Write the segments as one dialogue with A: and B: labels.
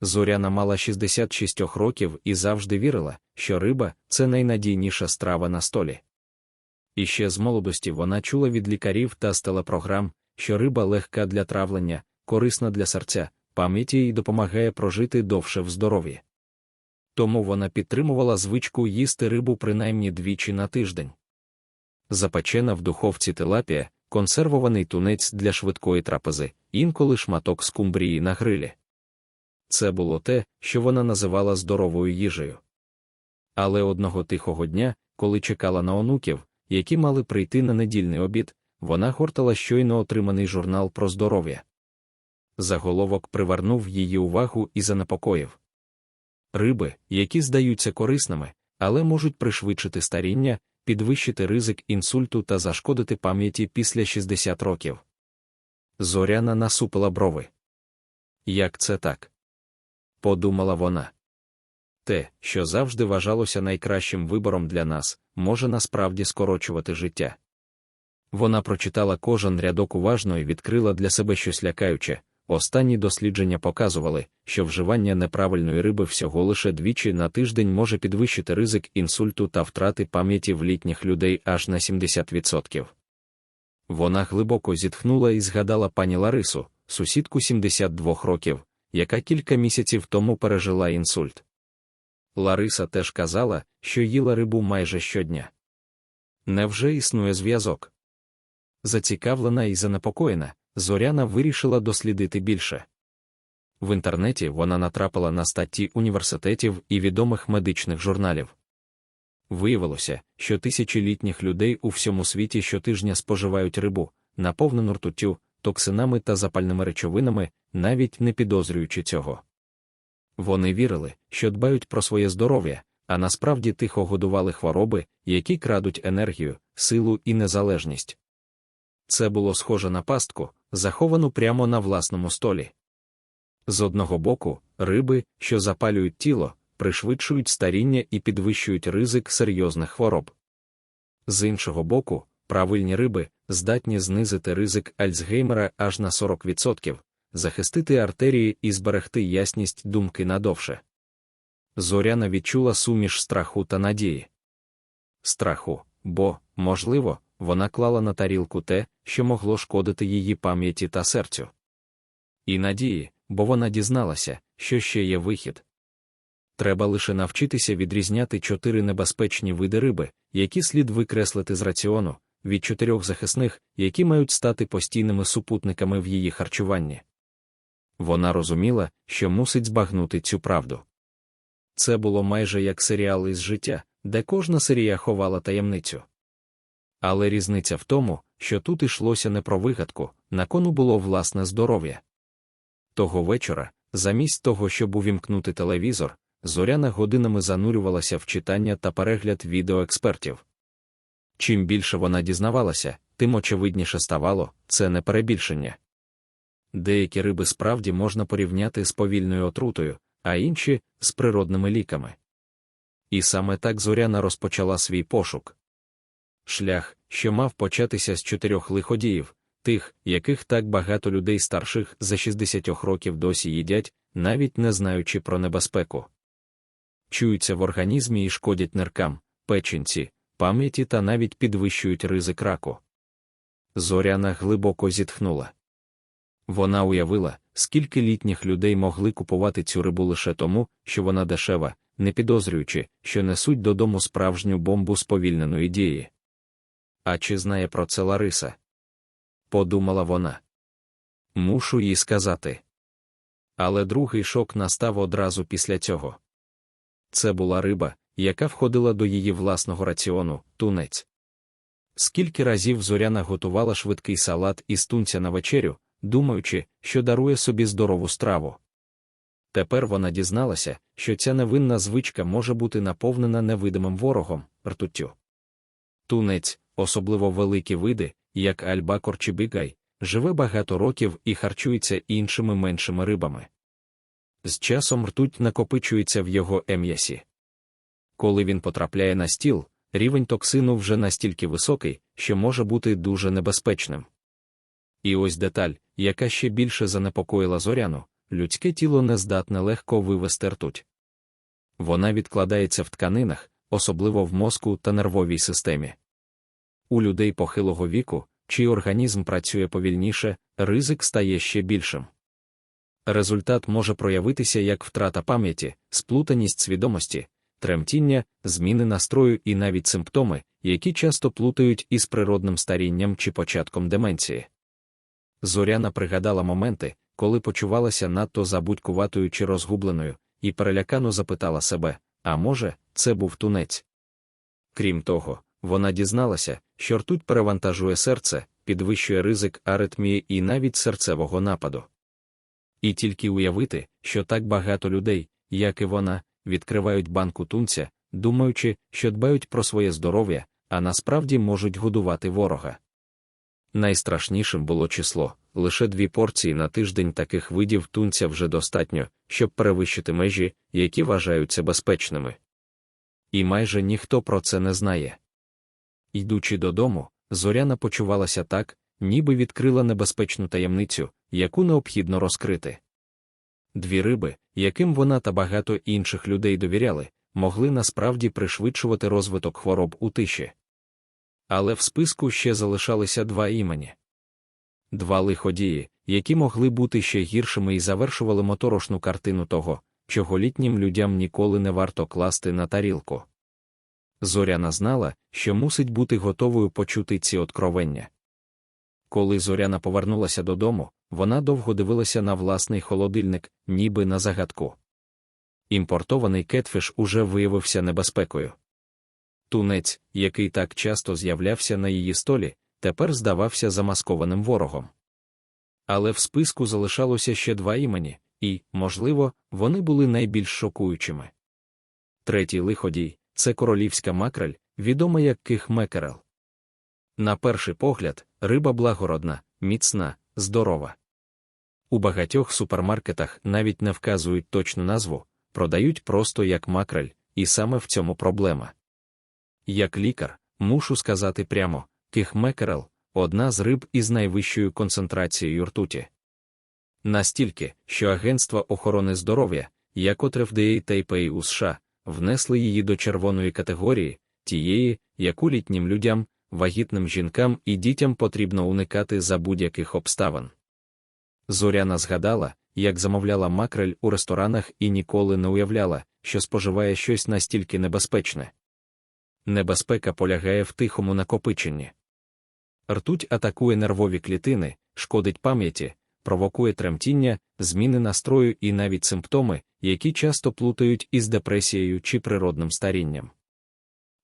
A: Зоряна мала 66 років і завжди вірила, що риба це найнадійніша страва на столі. І ще з молодості вона чула від лікарів та з телепрограм, що риба легка для травлення, корисна для серця, пам'яті і допомагає прожити довше в здоров'ї. Тому вона підтримувала звичку їсти рибу принаймні двічі на тиждень. Запечена в духовці тилапія, консервований тунець для швидкої трапези, інколи шматок скумбрії на грилі. Це було те, що вона називала здоровою їжею. Але одного тихого дня, коли чекала на онуків, які мали прийти на недільний обід, вона гортала щойно отриманий журнал про здоров'я. Заголовок привернув її увагу і занепокоїв. Риби, які здаються корисними, але можуть пришвидшити старіння, підвищити ризик інсульту та зашкодити пам'яті після 60 років. Зоряна насупила брови. Як це так? Подумала вона. Те, що завжди вважалося найкращим вибором для нас, може насправді скорочувати життя. Вона прочитала кожен рядок уважно і відкрила для себе щось лякаюче. Останні дослідження показували, що вживання неправильної риби всього лише двічі на тиждень може підвищити ризик інсульту та втрати пам'яті в літніх людей аж на 70%. Вона глибоко зітхнула і згадала пані Ларису, сусідку 72 років, яка кілька місяців тому пережила інсульт. Лариса теж казала, що їла рибу майже щодня. Невже існує зв'язок? Зацікавлена і занепокоєна, Зоряна вирішила дослідити більше. В інтернеті вона натрапила на статті університетів і відомих медичних журналів. Виявилося, що тисячолітніх людей у всьому світі щотижня споживають рибу, наповнену ртуттю, токсинами та запальними речовинами, навіть не підозрюючи цього. Вони вірили, що дбають про своє здоров'я, а насправді тихо годували хвороби, які крадуть енергію, силу і незалежність. Це було схоже на пастку, заховану прямо на власному столі. З одного боку, риби, що запалюють тіло, пришвидшують старіння і підвищують ризик серйозних хвороб. З іншого боку, правильні риби здатні знизити ризик Альцгеймера аж на 40%, захистити артерії і зберегти ясність думки надовше. Зоряна відчула суміш страху та надії. Страху, бо, можливо, вона клала на тарілку те, що могло шкодити її пам'яті та серцю. І надії, бо вона дізналася, що ще є вихід. Треба лише навчитися відрізняти чотири небезпечні види риби, які слід викреслити з раціону, від чотирьох захисних, які мають стати постійними супутниками в її харчуванні. Вона розуміла, що мусить збагнути цю правду. Це було майже як серіал із життя, де кожна серія ховала таємницю. Але різниця в тому, що тут йшлося не про вигадку, на кону було власне здоров'я. Того вечора, замість того, щоб увімкнути телевізор, зоряна годинами занурювалася в читання та перегляд відео експертів. Чим більше вона дізнавалася, тим очевидніше ставало це не перебільшення. Деякі риби справді можна порівняти з повільною отрутою, а інші з природними ліками. І саме так зоряна розпочала свій пошук. Шлях, що мав початися з чотирьох лиходіїв, тих, яких так багато людей старших за 60 років досі їдять, навіть не знаючи про небезпеку. Чуються в організмі і шкодять ниркам, печінці, пам'яті та навіть підвищують ризик раку. Зоряна глибоко зітхнула. Вона уявила, скільки літніх людей могли купувати цю рибу лише тому, що вона дешева, не підозрюючи, що несуть додому справжню бомбу сповільненої дії. А чи знає про це Лариса? Подумала вона. Мушу їй сказати. Але другий шок настав одразу після цього. Це була риба, яка входила до її власного раціону, тунець. Скільки разів зоряна готувала швидкий салат із тунця на вечерю, думаючи, що дарує собі здорову страву. Тепер вона дізналася, що ця невинна звичка може бути наповнена невидимим ворогом, ртуттю. Тунець, особливо великі види, як альбакор чи бігай, живе багато років і харчується іншими меншими рибами. З часом ртуть накопичується в його ем'ясі. Коли він потрапляє на стіл, рівень токсину вже настільки високий, що може бути дуже небезпечним. І ось деталь, яка ще більше занепокоїла зоряну, людське тіло не здатне легко вивести ртуть. Вона відкладається в тканинах, особливо в мозку та нервовій системі. У людей похилого віку, чий організм працює повільніше, ризик стає ще більшим. Результат може проявитися як втрата пам'яті, сплутаність свідомості, тремтіння, зміни настрою і навіть симптоми, які часто плутають із природним старінням чи початком деменції. Зоряна пригадала моменти, коли почувалася надто забудькуватою чи розгубленою, і перелякано запитала себе а може, це був тунець. Крім того, вона дізналася, що ртуть перевантажує серце, підвищує ризик аритмії і навіть серцевого нападу. І тільки уявити, що так багато людей, як і вона, відкривають банку тунця, думаючи, що дбають про своє здоров'я, а насправді можуть годувати ворога. Найстрашнішим було число лише дві порції на тиждень таких видів тунця вже достатньо, щоб перевищити межі, які вважаються безпечними. І майже ніхто про це не знає. Йдучи додому, зоряна почувалася так, ніби відкрила небезпечну таємницю, яку необхідно розкрити. Дві риби, яким вона та багато інших людей довіряли, могли насправді пришвидшувати розвиток хвороб у тиші. Але в списку ще залишалися два імені. Два лиходії, які могли бути ще гіршими і завершували моторошну картину того, чого літнім людям ніколи не варто класти на тарілку. Зоряна знала, що мусить бути готовою почути ці откровення. Коли зоряна повернулася додому, вона довго дивилася на власний холодильник, ніби на загадку. Імпортований кетфіш уже виявився небезпекою. Тунець, який так часто з'являвся на її столі, тепер здавався замаскованим ворогом. Але в списку залишалося ще два імені, і, можливо, вони були найбільш шокуючими. Третій лиходій це королівська макрель, відома як кихмекерел. На перший погляд, риба благородна, міцна, здорова. У багатьох супермаркетах навіть не вказують точну назву, продають просто як макрель, і саме в цьому проблема. Як лікар, мушу сказати прямо, кихмекерел одна з риб із найвищою концентрацією ртуті. Настільки, що Агентство охорони здоров'я, як от FDA та у США, внесли її до червоної категорії, тієї, яку літнім людям, вагітним жінкам і дітям потрібно уникати за будь-яких обставин. Зоряна згадала, як замовляла макрель у ресторанах і ніколи не уявляла, що споживає щось настільки небезпечне. Небезпека полягає в тихому накопиченні. Ртуть атакує нервові клітини, шкодить пам'яті, провокує тремтіння, зміни настрою і навіть симптоми, які часто плутають із депресією чи природним старінням.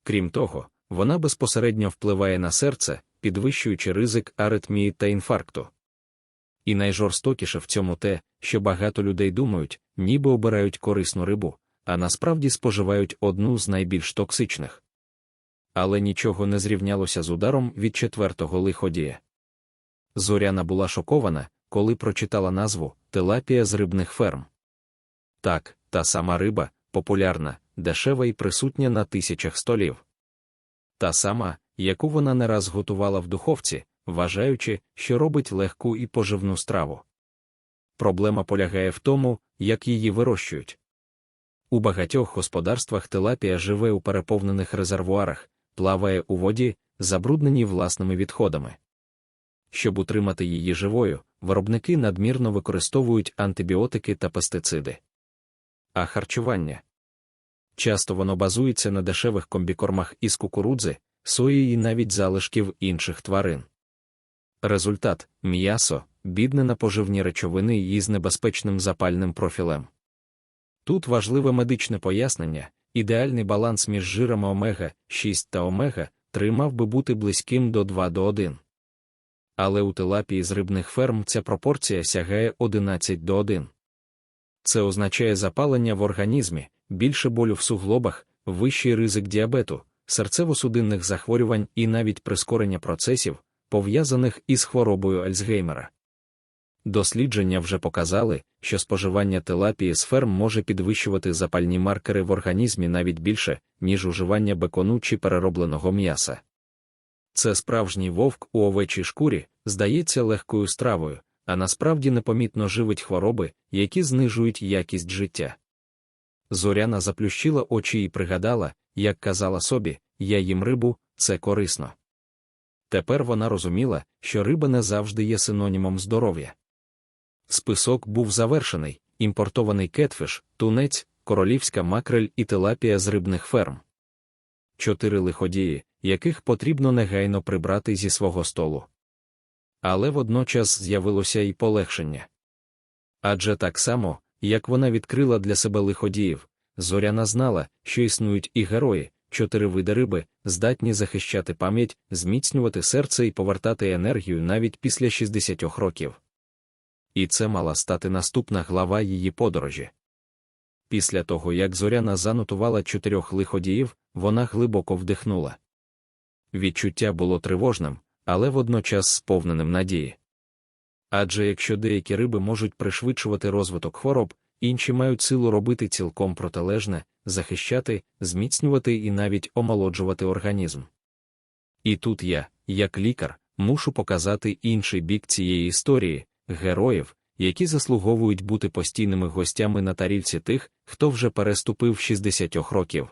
A: Крім того, вона безпосередньо впливає на серце, підвищуючи ризик аритмії та інфаркту. І найжорстокіше в цьому те, що багато людей думають, ніби обирають корисну рибу, а насправді споживають одну з найбільш токсичних але нічого не зрівнялося з ударом від четвертого лиходія. Зоряна була шокована, коли прочитала назву Телапія з рибних ферм. Так, та сама риба, популярна, дешева і присутня на тисячах столів. Та сама, яку вона не раз готувала в духовці, вважаючи, що робить легку і поживну страву. Проблема полягає в тому, як її вирощують. У багатьох господарствах тилапія живе у переповнених резервуарах, плаває у воді, забруднені власними відходами. Щоб утримати її живою, виробники надмірно використовують антибіотики та пестициди. А харчування часто воно базується на дешевих комбікормах із кукурудзи, сої і навіть залишків інших тварин. Результат м'ясо, бідне на поживні речовини із небезпечним запальним профілем. Тут важливе медичне пояснення, Ідеальний баланс між жирами омега 6 та омега 3 мав би бути близьким до 2 до 1. Але у тилапії з рибних ферм ця пропорція сягає 11 до 1. Це означає запалення в організмі, більше болю в суглобах, вищий ризик діабету, серцево-судинних захворювань і навіть прискорення процесів, пов'язаних із хворобою Альцгеймера. Дослідження вже показали, що споживання телапії з може підвищувати запальні маркери в організмі навіть більше, ніж уживання бекону чи переробленого м'яса. Це справжній вовк у овечій шкурі, здається легкою стравою, а насправді непомітно живить хвороби, які знижують якість життя. Зоряна заплющила очі і пригадала, як казала собі, я їм рибу, це корисно. Тепер вона розуміла, що риба не завжди є синонімом здоров'я. Список був завершений, імпортований кетфіш, тунець, королівська макрель і тилапія з рибних ферм. Чотири лиходії, яких потрібно негайно прибрати зі свого столу. Але водночас з'явилося і полегшення. Адже так само, як вона відкрила для себе лиходіїв, зоряна знала, що існують і герої, чотири види риби, здатні захищати пам'ять, зміцнювати серце і повертати енергію навіть після 60 років. І це мала стати наступна глава її подорожі. Після того, як зоряна занотувала чотирьох лиходіїв, вона глибоко вдихнула. Відчуття було тривожним, але водночас сповненим надії. Адже якщо деякі риби можуть пришвидшувати розвиток хвороб, інші мають силу робити цілком протилежне, захищати, зміцнювати і навіть омолоджувати організм. І тут я, як лікар, мушу показати інший бік цієї історії, героїв, які заслуговують бути постійними гостями на тарілці тих, хто вже переступив 60 років.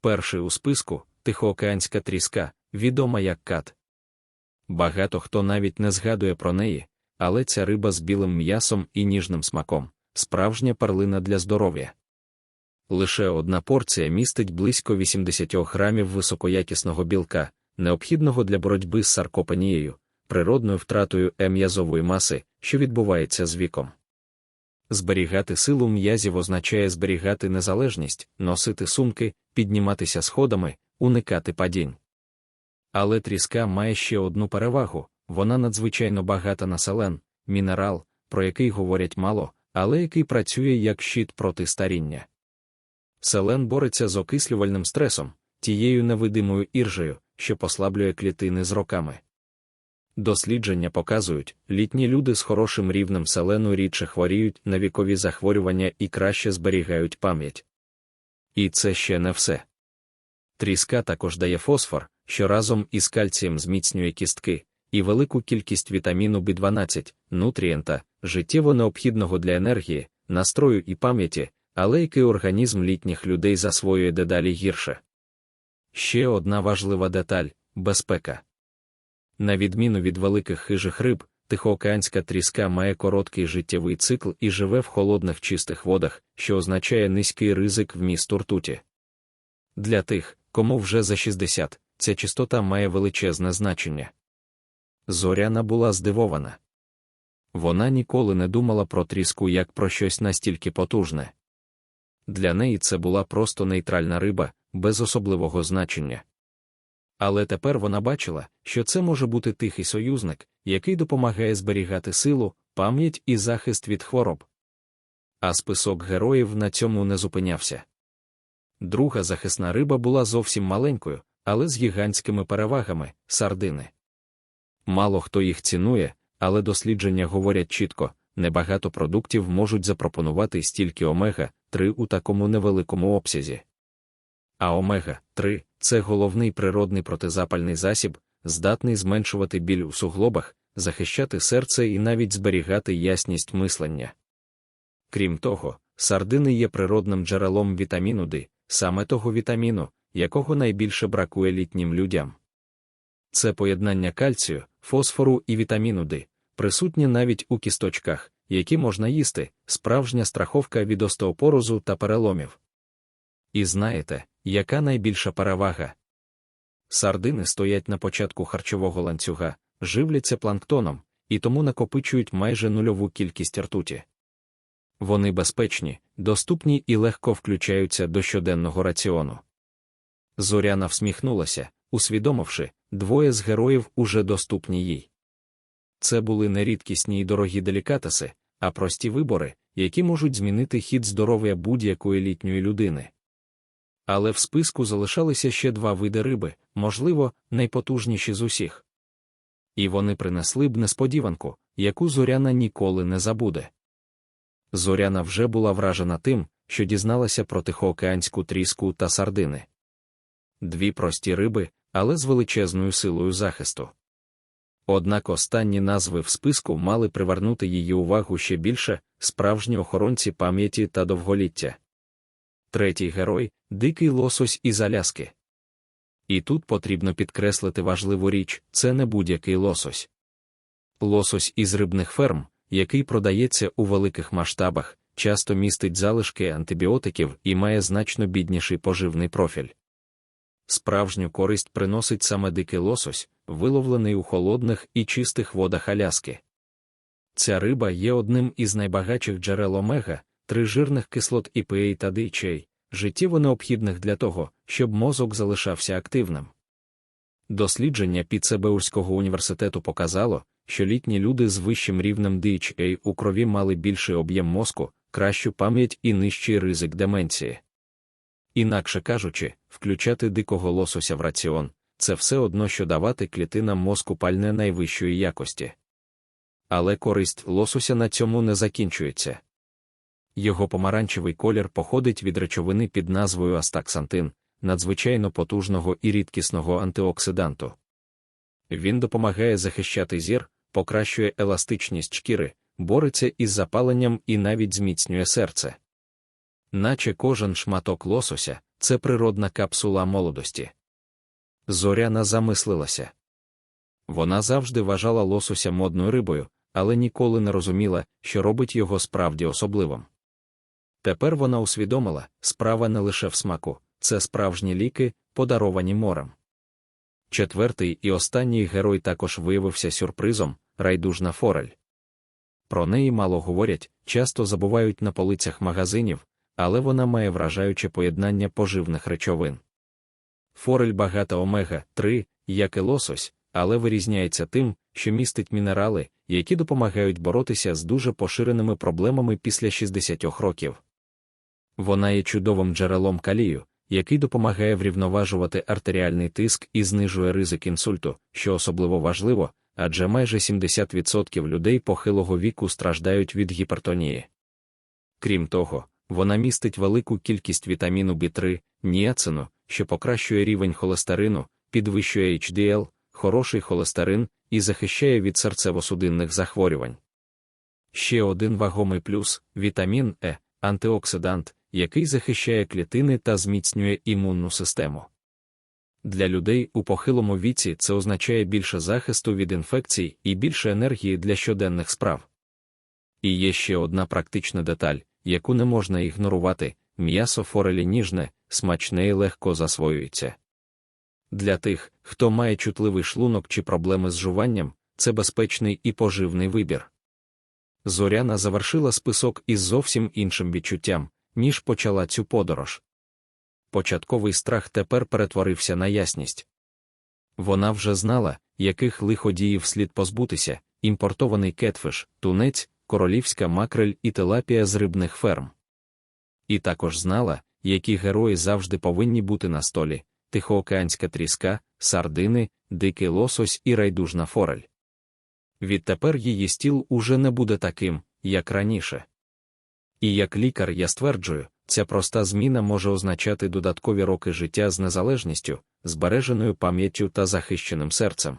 A: Перший у списку тихоокеанська тріска, відома як кат. Багато хто навіть не згадує про неї, але ця риба з білим м'ясом і ніжним смаком справжня перлина для здоров'я. Лише одна порція містить близько 80 грамів високоякісного білка, необхідного для боротьби з саркопенією, природною втратою м'язової маси, що відбувається з віком. Зберігати силу м'язів означає зберігати незалежність, носити сумки, підніматися сходами, уникати падінь. Але тріска має ще одну перевагу вона надзвичайно багата на селен, мінерал, про який говорять мало, але який працює як щит проти старіння. Селен бореться з окислювальним стресом, тією невидимою іржею, що послаблює клітини з роками. Дослідження показують, літні люди з хорошим рівнем селену рідше хворіють на вікові захворювання і краще зберігають пам'ять. І це ще не все. Тріска також дає фосфор, що разом із кальцієм зміцнює кістки, і велику кількість вітаміну B12, нутрієнта, життєво необхідного для енергії, настрою і пам'яті, але який організм літніх людей засвоює дедалі гірше. Ще одна важлива деталь безпека. На відміну від великих хижих риб, тихоокеанська тріска має короткий життєвий цикл і живе в холодних чистих водах, що означає низький ризик вмісту ртуті. Для тих, кому вже за 60, ця чистота має величезне значення. Зоряна була здивована. Вона ніколи не думала про тріску як про щось настільки потужне. Для неї це була просто нейтральна риба, без особливого значення. Але тепер вона бачила, що це може бути тихий союзник, який допомагає зберігати силу, пам'ять і захист від хвороб. А список героїв на цьому не зупинявся. Друга захисна риба була зовсім маленькою, але з гігантськими перевагами сардини. Мало хто їх цінує, але дослідження говорять чітко, небагато продуктів можуть запропонувати стільки омега 3 у такому невеликому обсязі. А омега 3 це головний природний протизапальний засіб, здатний зменшувати біль у суглобах, захищати серце і навіть зберігати ясність мислення. Крім того, сардини є природним джерелом вітаміну D, саме того вітаміну, якого найбільше бракує літнім людям. Це поєднання кальцію, фосфору і вітаміну D, присутнє навіть у кісточках, які можна їсти, справжня страховка від остеопорозу та переломів. І знаєте, яка найбільша перевага? Сардини стоять на початку харчового ланцюга, живляться планктоном, і тому накопичують майже нульову кількість ртуті. Вони безпечні, доступні і легко включаються до щоденного раціону. Зоряна всміхнулася, усвідомивши, двоє з героїв уже доступні їй. Це були не рідкісні й дорогі делікатеси, а прості вибори, які можуть змінити хід здоров'я будь-якої літньої людини. Але в списку залишалися ще два види риби, можливо, найпотужніші з усіх. І вони принесли б несподіванку, яку зоряна ніколи не забуде. Зоряна вже була вражена тим, що дізналася про тихоокеанську тріску та сардини. Дві прості риби, але з величезною силою захисту. Однак останні назви в списку мали привернути її увагу ще більше справжні охоронці пам'яті та довголіття. Третій герой дикий лосось із Аляски. І тут потрібно підкреслити важливу річ це не будь-який лосось. Лосось із рибних ферм, який продається у великих масштабах, часто містить залишки антибіотиків і має значно бідніший поживний профіль. Справжню користь приносить саме дикий лосось, виловлений у холодних і чистих водах Аляски. Ця риба є одним із найбагатших джерел омега, трижирних кислот EPA та DHA, життєво необхідних для того, щоб мозок залишався активним. Дослідження Піцебеурського університету показало, що літні люди з вищим рівнем DHA у крові мали більший об'єм мозку, кращу пам'ять і нижчий ризик деменції. Інакше кажучи, включати дикого лосося в раціон це все одно, що давати клітинам мозку пальне найвищої якості. Але користь лосося на цьому не закінчується. Його помаранчевий колір походить від речовини під назвою астаксантин, надзвичайно потужного і рідкісного антиоксиданту. Він допомагає захищати зір, покращує еластичність шкіри, бореться із запаленням і навіть зміцнює серце. Наче кожен шматок лосося це природна капсула молодості. Зоряна замислилася. Вона завжди вважала лосося модною рибою, але ніколи не розуміла, що робить його справді особливим. Тепер вона усвідомила, справа не лише в смаку, це справжні ліки, подаровані морем. Четвертий і останній герой також виявився сюрпризом райдужна форель. Про неї мало говорять, часто забувають на полицях магазинів, але вона має вражаюче поєднання поживних речовин. Форель багата омега 3, як і лосось, але вирізняється тим, що містить мінерали, які допомагають боротися з дуже поширеними проблемами після 60 років. Вона є чудовим джерелом калію, який допомагає врівноважувати артеріальний тиск і знижує ризик інсульту, що особливо важливо, адже майже 70% людей похилого віку страждають від гіпертонії. Крім того, вона містить велику кількість вітаміну B3, ніацину, що покращує рівень холестерину, підвищує HDL, хороший холестерин і захищає від серцево-судинних захворювань. Ще один вагомий плюс вітамін Е, антиоксидант, який захищає клітини та зміцнює імунну систему. Для людей у похилому віці це означає більше захисту від інфекцій і більше енергії для щоденних справ. І є ще одна практична деталь, яку не можна ігнорувати м'ясо форелі ніжне, смачне і легко засвоюється. Для тих, хто має чутливий шлунок чи проблеми з жуванням, це безпечний і поживний вибір. Зоряна завершила список із зовсім іншим відчуттям, ніж почала цю подорож. Початковий страх тепер перетворився на ясність. Вона вже знала, яких лиходіїв слід позбутися імпортований кетфиш, тунець, королівська макрель і телапія з рибних ферм. І також знала, які герої завжди повинні бути на столі тихоокеанська тріска, сардини, дикий лосось і райдужна форель. Відтепер її стіл уже не буде таким, як раніше. І як лікар я стверджую, ця проста зміна може означати додаткові роки життя з незалежністю, збереженою пам'яттю та захищеним серцем.